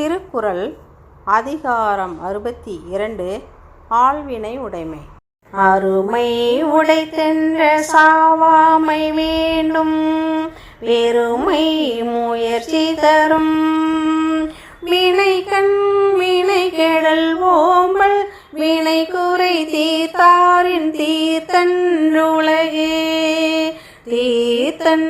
திருக்குறள் அதிகாரம் அறுபத்தி இரண்டு ஆழ்வினை உடைமை. அருமை உடைத்தென்ற சாவாமை வேண்டும் வெறுமை முயற்சி தரும். வினை கண் வினை கெடல் ஓம்பல் வினை குறை தீர்த்தாரின் தீர்த்தன்றுலகே தீர்த்தன்றுலகே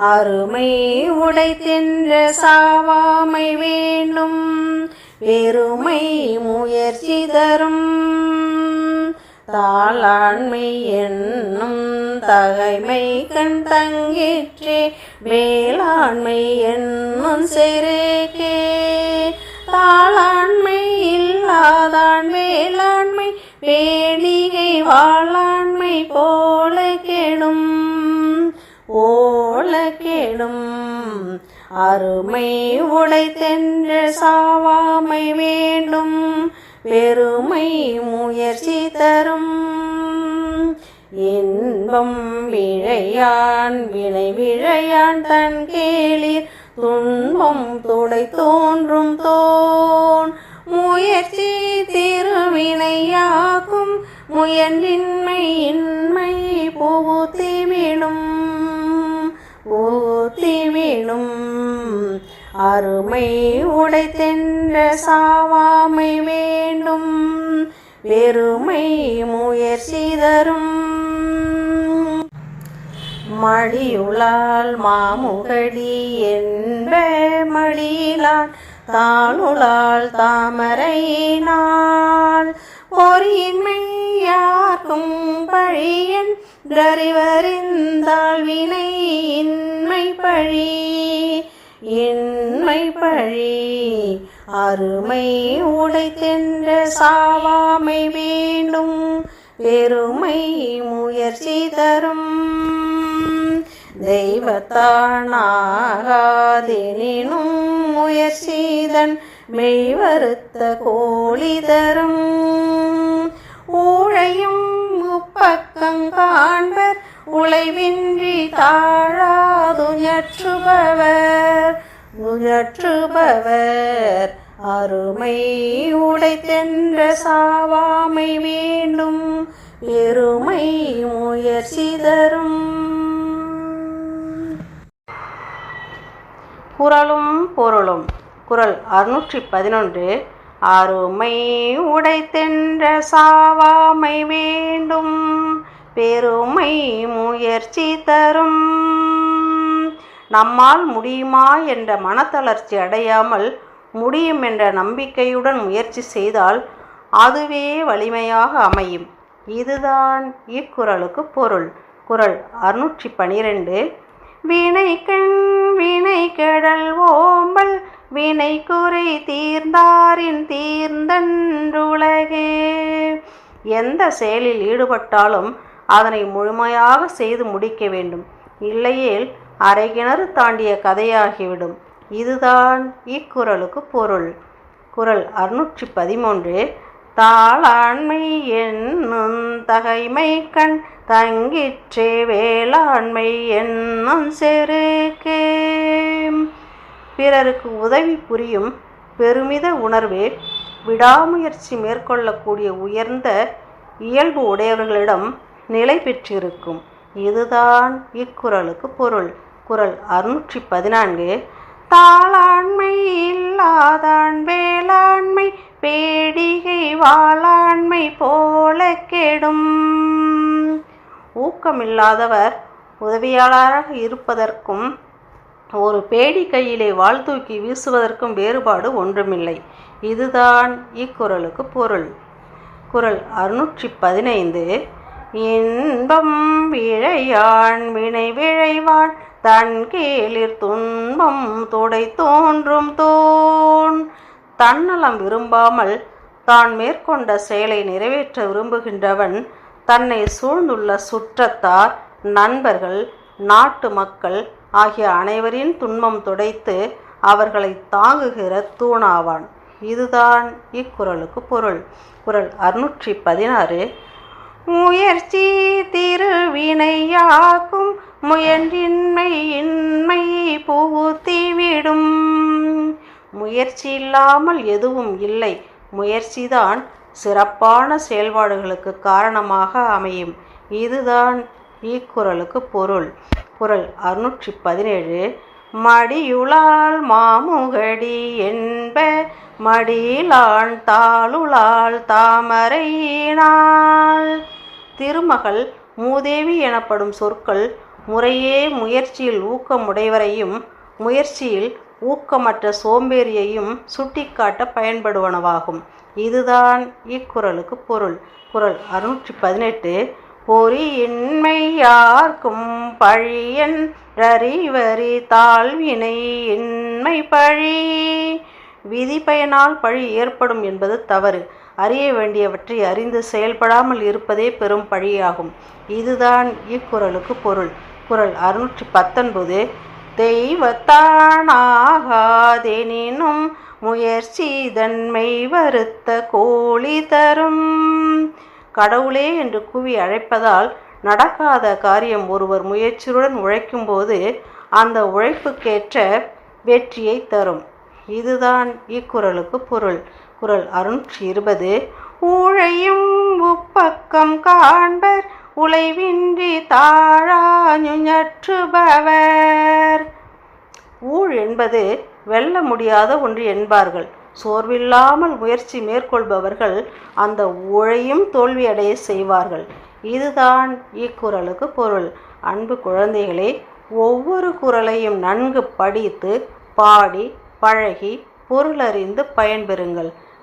அருமை உடைத்தென்ற சாவாமை வேண்டும். வெறுமை முயற்சி தரும் தாளாண்மை என்னும் தகைமை கண் தங்கிற்றே வேளாண்மை என்னும் செருக்கே தாளாண்மை இல்லாதான் வேளாண்மை வேடிகை வாளாண்மை போல கெடும். போல கேடும் அருமை உழைத்தென்று சாவாமை வேண்டும். பெருமை முயற்சி தரும். இன்பம் விழையான் வினை விழையான் தன் கேளிர். துன்பம் துடை தோன்றும் தோன். முயற்சி திருவினையாக்கும் முயன்றின்மை இன்மை புகுத்திவிடும் அருமை உடைத்தென்ற சாவாமை வேண்டும். வெறுமை முயற்சி தரும் மடியுளால் மாமுகடி என்ப மடியிலான் தாளுளால் தாமரையினால் பொறியின்மை யார்க்கும் பழியன் தறிவறிந்தால் வினை இன்மை பழி. இன்மை பழி. அருமை உடைத்தென்ற சாவாமை வேண்டும் பெருமை முயற்சி தரும். தெய்வத்தானாகாதெனினும் முயற்சிதன் மெய்வருத்த கோழி தரும். ஊழையும் முப்பக்கம் காண்பர் உழைவின்றி தாழாதுஞற்றுபவர் உயற்றுபவர் அருமை உடைத்தென்ற சாவாமை வேண்டும் எருமை முயற்சி தரும். குறளும் பொருளும். குரல் அறுநூற்றி பதினொன்று. அருமை உடைத்தென்ற சாவாமை வேண்டும் பெருமை முயற்சி தரும். நம்மால் முடியுமா என்ற மனத்தளர்ச்சி அடையாமல் முடியும் என்ற நம்பிக்கையுடன் முயற்சி செய்தால் அதுவே வலிமையாக அமையும். இதுதான் இக்குறளுக்கு பொருள். குறள் அறுநூற்றி பனிரெண்டு. வினை கண் வினை கெடல் ஓம்பல் வினை குறை தீர்ந்தாரின் தீர்ந்தன்றுலகே எந்த செயலில் ஈடுபட்டாலும் அதனை முழுமையாக செய்து முடிக்க வேண்டும். இல்லையேல் அரைகிணறு தாண்டிய கதையாகிவிடும். இதுதான் இக்குறளுக்கு பொருள். குறள் அறுநூற்றி பதிமூன்று தாளாண்மை என்னும் தகைமை கண் தங்கிற்றே வேளாண்மை என்னும் செருக்கே. பிறருக்கு உதவி புரியும் பெருமித உணர்வு விடாமுயற்சி மேற்கொள்ளக்கூடிய உயர்ந்த இயல்பு உடையவர்களிடம் நிலை பெற்றிருக்கும். இதுதான் இக்குறளுக்கு பொருள். குறள் அறுநூற்றி பதினான்கு தாளாண்மை இல்லாதான் வேளாண்மை பேடிகை வாளாண்மை போல கெடும். ஊக்கமில்லாதவர் உதவியாளராக இருப்பதற்கும் ஒரு பேடி கையிலே வாள் தூக்கி வீசுவதற்கும் வேறுபாடு ஒன்றுமில்லை. இதுதான் இக்குறளுக்கு பொருள். குறள் அறுநூற்றி பதினைந்து இன்பம் விழையான் வினை விழைவான் தன் கேளிர் துன்பம் துடை தோன்றும் தோன். தன்னலம் விரும்பாமல் தான் மேற்கொண்ட செயலை நிறைவேற்ற விரும்புகின்றவன் தன்னை சூழ்ந்துள்ள சுற்றத்தார் நண்பர்கள் நாட்டு மக்கள் ஆகிய அனைவரின் துன்பம் துடைத்து அவர்களை தாங்குகிற தூணாவான். இதுதான் இக்குறளுக்கு பொருள். குரல் அறுநூற்றி பதினாறு முயற்சி திருவினையாக்கும் முயன்றின்மை இன்மை புகுத்திவிடும் முயற்சி இல்லாமல் எதுவும் இல்லை. முயற்சிதான் சிறப்பான செயல்பாடுகளுக்கு காரணமாக அமையும். இதுதான் இக்குறளுக்கு பொருள். குறள் அறுநூற்றி பதினேழு மடியுளால் மாமுகடி என்ப மடியிலான் தாளுளால் தாமரையினாள் திருமகள் மூதேவி எனப்படும் சொற்கள் முறையே முயற்சியில் ஊக்கமுடையவரையும் முயற்சியில் ஊக்கமற்ற சோம்பேறியையும் சுட்டிக்காட்ட பயன்படுவனவாகும். இதுதான் இக்குறளுக்கு பொருள். குறள் அறுநூற்றி பதினெட்டு பொறி இன்மை யார்க்கும் பழியன் ரறிவரி தாழ்வினை இன்மை பழி. விதி பயனால் பழி ஏற்படும் என்பது தவறு. அறிய வேண்டியவற்றை அறிந்து செயல்படாமல் இருப்பதே பெரும் பழியாகும். இதுதான் இக்குறளுக்கு பொருள். குரல் அறுநூற்றி பத்தொன்பது தெய்வத்தானாகாதெனினும் முயற்சி தன்மை வருத்த கோழி தரும். கடவுளே என்று கூவி அழைப்பதால் நடக்காத காரியம் ஒருவர் முயற்சியுடன் உழைக்கும்போது அந்த உழைப்புக்கேற்ற வெற்றியை தரும். இதுதான் இக்குறளுக்கு பொருள். குறள் அறுநூற்றி இருபது. ஊழையும் உப்பக்கம் காண்பர் உழைவின்றி தாழாஞ்சுபவர் ஊழ் என்பது வெல்ல முடியாத ஒன்று என்பார்கள். சோர்வில்லாமல் முயற்சி மேற்கொள்பவர்கள் அந்த ஊழையும் தோல்வியடைய செய்வார்கள். இதுதான் இக்குறளுக்கு பொருள். அன்பு குழந்தைகளே ஒவ்வொரு குரலையும் நன்கு படித்து பாடி பழகி பொருளறிந்து பயன்பெறுங்கள்.